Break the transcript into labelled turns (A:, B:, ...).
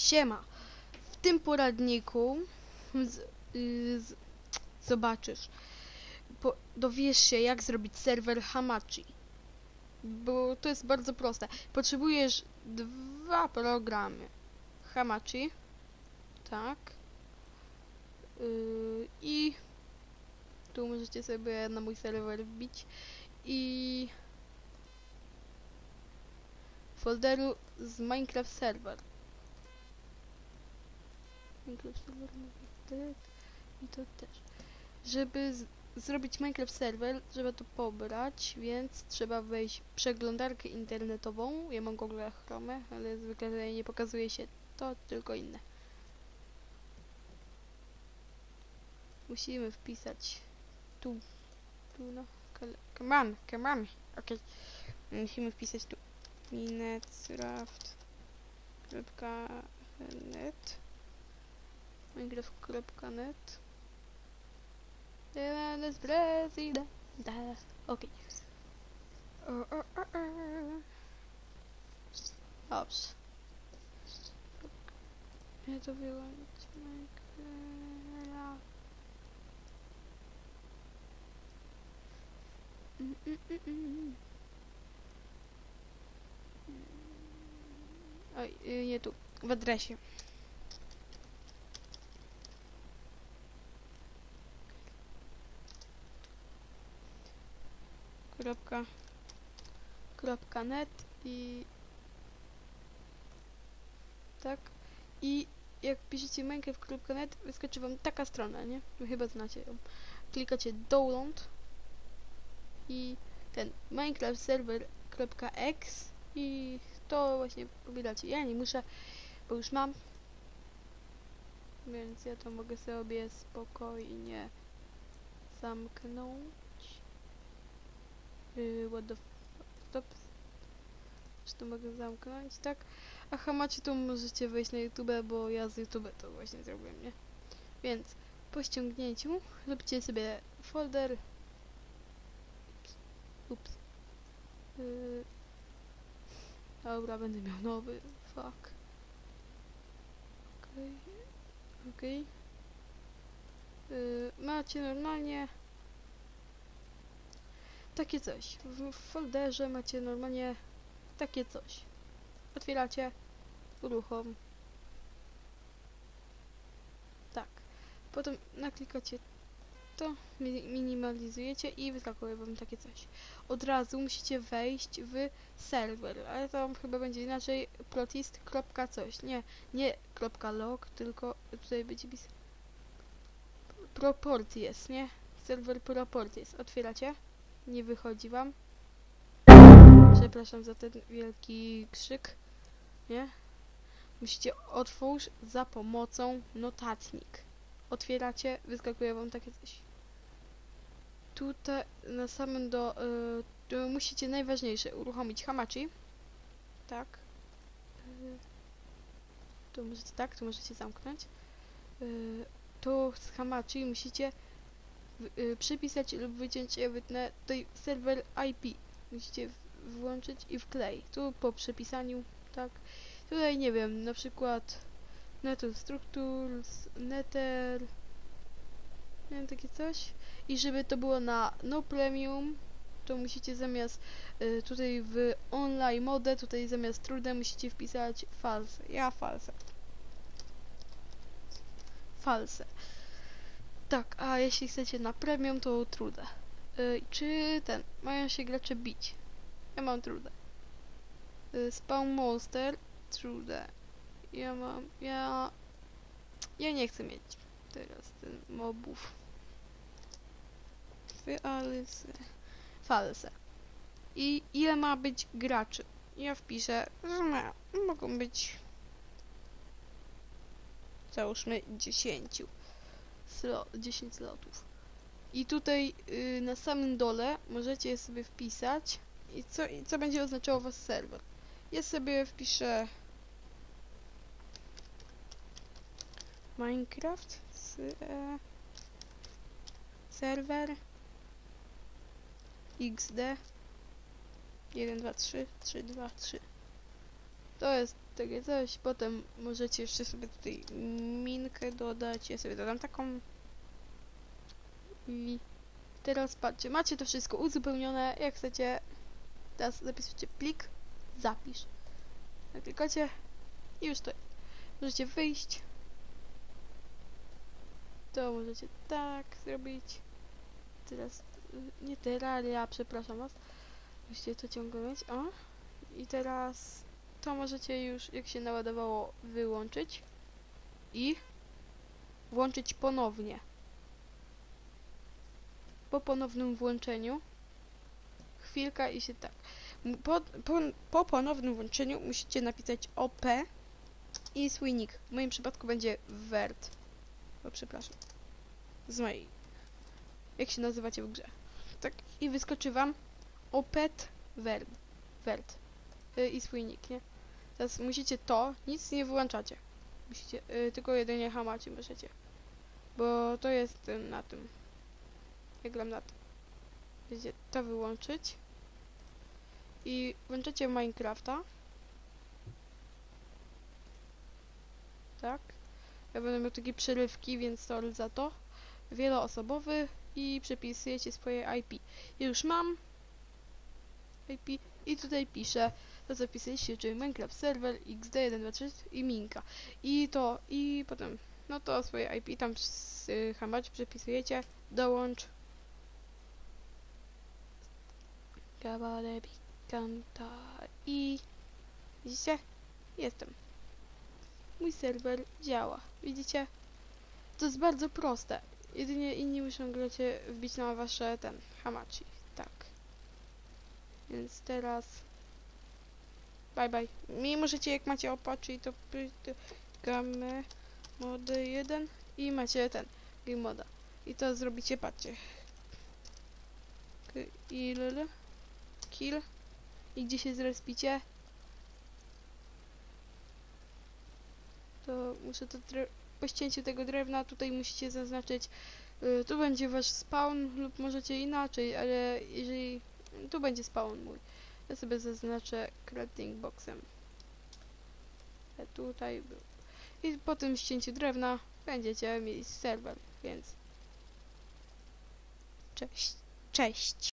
A: Siema. W tym poradniku z, y, z, zobaczysz, po, dowiesz się jak zrobić serwer Hamachi. Bo to jest bardzo proste. Potrzebujesz dwa programy. Hamachi. Tak. Yy, I tu możecie sobie na mój serwer wbić. I folderu z Minecraft Server. Minecraft Server tak, i to też. Żeby zrobić Minecraft Server, trzeba to pobrać, więc trzeba wejść w przeglądarkę internetową. Ja mam Google Chrome, ale zwykle nie pokazuje się to, tylko inne. Musimy wpisać tu, tu no, come on, come on, okej. Musimy wpisać tu minecraft.net minecraft.net Delandes prezydenta Okej. O, o, o, o. Dobrze. Ja to wyłączyć Minecraft. Mm, mm, mm, mm. Oj, y, nie tu. W adresie. Kropka. Kropka net i tak. I jak piszecie minecraft.net wyskoczy wam taka strona, nie? Chyba znacie ją. Klikacie download i ten minecraft server.exe i to właśnie pobieracie. Ja nie muszę, bo już mam. Więc ja to mogę sobie spokojnie zamknąć. Yy, what the stop. Czy to mogę zamknąć, tak? Aha, macie tu możecie wejść na YouTube, bo ja z YouTube to właśnie zrobiłem, nie? Więc po ściągnięciu róbcie sobie folder. Ups. Yy, Dobra, będę miał nowy. Fuck. Okej. Okej. Yy, macie normalnie takie coś. W, folderze macie normalnie takie coś. Otwieracie, uruchom. Tak. Potem naklikacie to, mi- minimalizujecie i wyskakuje wam takie coś. Od razu musicie wejść w serwer, ale tam chyba będzie inaczej protist. coś. Nie, nie log, tylko tutaj będzie pis proporcjes, nie? Serwer proporcjes. Otwieracie? Nie wychodzi wam. Przepraszam za ten wielki krzyk. Nie? Musicie otwórz za pomocą notatnik. Otwieracie, wyskakuje wam takie coś. Tutaj na samym do... Y, musicie najważniejsze uruchomić Hamachi. Tak. Y, tu możecie tak, tu możecie zamknąć. Y, tu z Hamachi musicie przypisać lub wyciąć ewytne tutaj serwer IP. Musicie włączyć i wklej. Tu po przepisaniu, tak. Tutaj nie wiem, na przykład Netu Structures, Nether, nie wiem, takie coś. I żeby to było na no premium, to musicie zamiast y, tutaj w online mode, tutaj zamiast trude musicie wpisać false. Ja false. False. Tak, a jeśli chcecie na premium, to trude. Y, czy ten, mają się gracze bić? Ja mam trude. Y, spawn monster, trude. Ja mam, ja... Ja nie chcę mieć teraz ten mobów. False. False. I ile ma być graczy? Ja wpiszę, że ma, mogą być załóżmy 10 slo, 10 slotów. I tutaj y, na samym dole możecie sobie wpisać i co, i co będzie oznaczało was serwer. Ja sobie wpiszę Minecraft e, serwer XD 1 2 3 3 2 3 to jest takie coś. Potem możecie jeszcze sobie tutaj minkę dodać. Ja sobie dodam taką. I teraz patrzcie, macie to wszystko uzupełnione. Jak chcecie, teraz zapisujcie plik, zapisz. Klikacie i już to jest. Możecie wyjść. To możecie tak zrobić. Teraz, nie terraria, przepraszam was. Musicie to ciągle mieć, o. I teraz to możecie już, jak się naładowało, wyłączyć i włączyć ponownie. Po ponownym włączeniu chwilka i się tak. Po, po, po ponownym włączeniu musicie napisać OP i swój nick. W moim przypadku będzie Wert. O, przepraszam. Z mojej. Jak się nazywacie w grze. Tak. I wyskoczy wam Opet Wert. Wert. Y, I swój nick, nie? Teraz musicie to, nic nie wyłączacie. Musicie, y, tylko jedynie hamacie możecie. Bo to jest y, na tym. Ja gram na tym. Musicie to wyłączyć. I włączacie Minecrafta. Tak. Ja będę miał takie przerywki, więc sorry za to. Wieloosobowy i przepisujecie swoje IP. Już mam IP i tutaj piszę to zapisaliście, czyli Minecraft Server XD123 i Minka. I to, i potem, no to swoje IP tam z y, hamać przepisujecie, dołącz. Kabale Pikanta i widzicie? Jestem. Mój serwer działa. Widzicie? To jest bardzo proste. Jedynie inni muszą gracie wbić na wasze ten hamachi. Tak. Więc teraz Bye bye. Mi możecie, jak macie opaczy, to py- to gramy mody 1 i macie ten game moda. I to zrobicie, patrzcie. Kill. Kill. I gdzie się zrespicie? To muszę to po ścięciu tego drewna tutaj musicie zaznaczyć. Y, tu będzie wasz spawn lub możecie inaczej, ale jeżeli tu będzie spawn mój. Ja sobie zaznaczę crafting boxem. E, Tutaj był. I po tym ścięciu drewna będziecie mieli serwer, więc cześć. Cześć.